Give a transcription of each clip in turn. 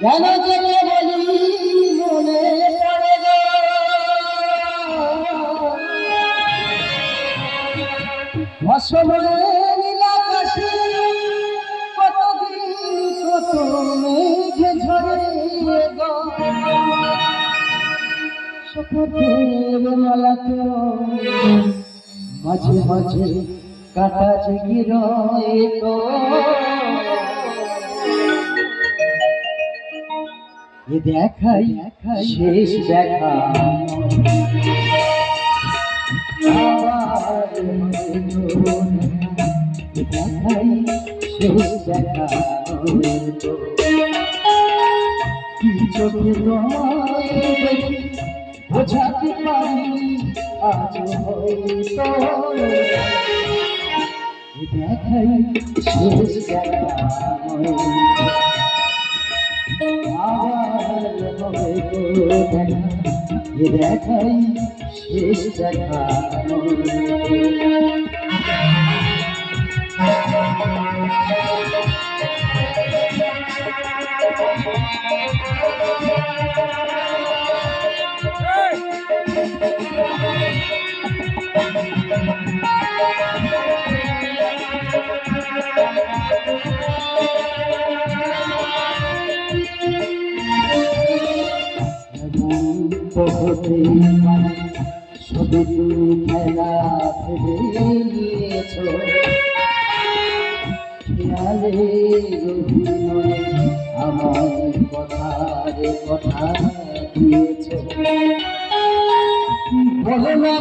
কেন যেতে বলি মনে পড়ে গো? অসময়ে নীলাকাশে কত মেঘে ঝরে গো শপথের মালাতে মাঝে মাঝে কাটা জেগে দেখাই শেষ দেখা। দেখাই শেষ দেখা কি চোখে দেখি বোঝাতে পারি আজ হয়তো দেখাই শেষ দেখাই শেষ দেখা পারে সবে তুমি খেলা ভেবে নিয়েছো খেয়ালে অভিনয়ে আমার কথার কথা দিয়েছ। বলো না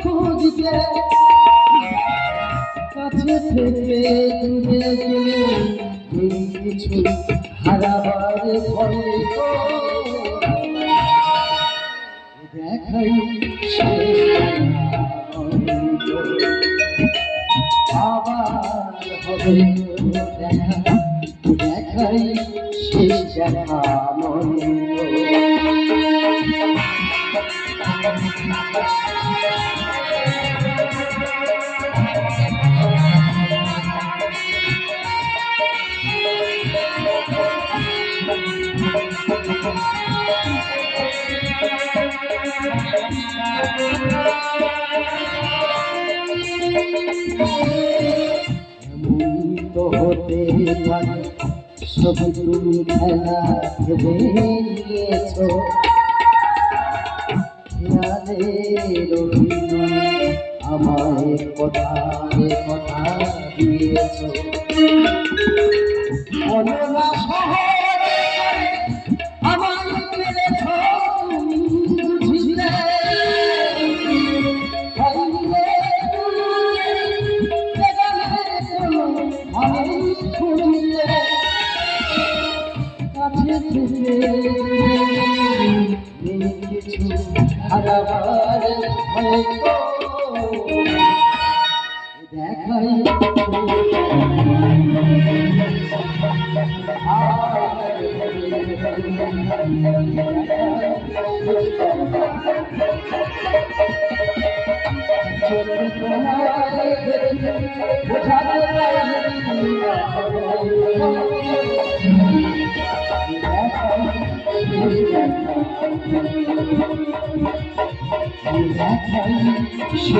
খুঁজতে। কাছে থেকে দূরে গেলে কিছু হারাবার ভয়ে দেখাই দেখাই শেষ দেখা মনে। তো হতে পারে সবই তুমি খেলা ভেবে নিয়েছো। আমায় কথারে কথা দিয়েছ। অনরা শহরে কাছে থেকে নেই কিছু